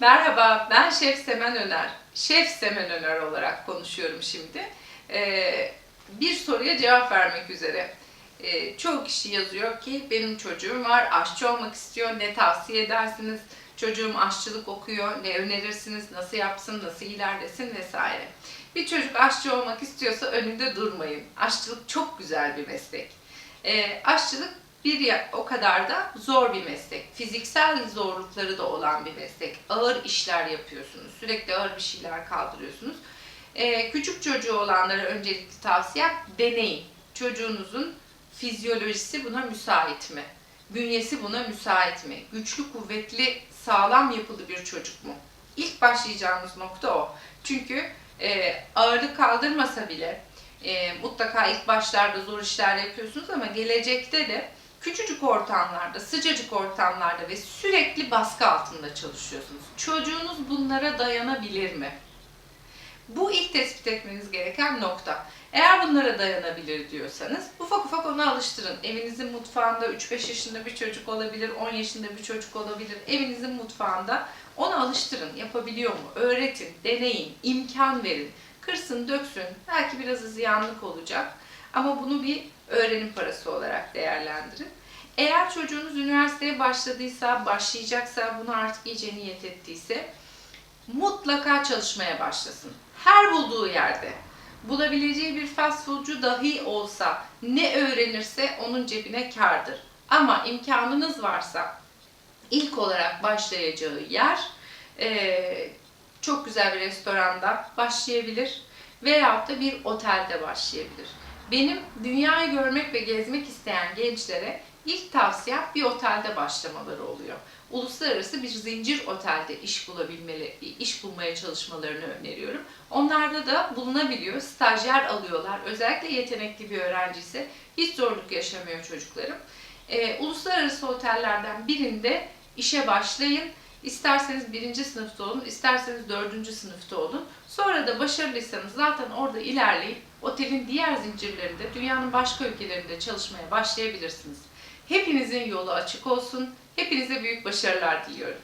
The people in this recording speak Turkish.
Merhaba, ben Şef Semen Öner. Şef Semen Öner olarak konuşuyorum şimdi. Ee, bir soruya cevap vermek üzere. Ee, çoğu kişi yazıyor ki benim çocuğum var, aşçı olmak istiyor, ne tavsiye edersiniz? Çocuğum aşçılık okuyor, ne önerirsiniz, nasıl yapsın, nasıl ilerlesin vesaire. Bir çocuk aşçı olmak istiyorsa önünde durmayın. Aşçılık çok güzel bir meslek. Ee, aşçılık bir ya, o kadar da zor bir meslek. Fiziksel zorlukları da olan bir meslek. Ağır işler yapıyorsunuz. Sürekli ağır bir şeyler kaldırıyorsunuz. Ee, küçük çocuğu olanlara öncelikli tavsiyem deneyin. Çocuğunuzun fizyolojisi buna müsait mi? Bünyesi buna müsait mi? Güçlü, kuvvetli, sağlam yapılı bir çocuk mu? İlk başlayacağımız nokta o. Çünkü e, ağırlık kaldırmasa bile e, mutlaka ilk başlarda zor işler yapıyorsunuz ama gelecekte de küçücük ortamlarda, sıcacık ortamlarda ve sürekli baskı altında çalışıyorsunuz. Çocuğunuz bunlara dayanabilir mi? Bu ilk tespit etmeniz gereken nokta. Eğer bunlara dayanabilir diyorsanız ufak ufak onu alıştırın. Evinizin mutfağında 3-5 yaşında bir çocuk olabilir, 10 yaşında bir çocuk olabilir. Evinizin mutfağında onu alıştırın. Yapabiliyor mu? Öğretin, deneyin, imkan verin. Kırsın, döksün. Belki biraz ziyanlık olacak. Ama bunu bir öğrenim parası olarak değerlendirin. Eğer çocuğunuz üniversiteye başladıysa, başlayacaksa, bunu artık iyice niyet ettiyse mutlaka çalışmaya başlasın. Her bulduğu yerde bulabileceği bir fast foodcu dahi olsa ne öğrenirse onun cebine kardır. Ama imkanınız varsa ilk olarak başlayacağı yer çok güzel bir restoranda başlayabilir veyahut da bir otelde başlayabilir. Benim dünyayı görmek ve gezmek isteyen gençlere ilk tavsiyem bir otelde başlamaları oluyor. Uluslararası bir zincir otelde iş bulabilmeli, iş bulmaya çalışmalarını öneriyorum. Onlarda da bulunabiliyor, stajyer alıyorlar. Özellikle yetenekli bir öğrenci ise hiç zorluk yaşamıyor çocuklarım. Ee, uluslararası otellerden birinde işe başlayın. İsterseniz birinci sınıfta olun, isterseniz dördüncü sınıfta olun. Sonra da başarılıysanız zaten orada ilerleyip otelin diğer zincirlerinde, dünyanın başka ülkelerinde çalışmaya başlayabilirsiniz. Hepinizin yolu açık olsun. Hepinize büyük başarılar diliyorum.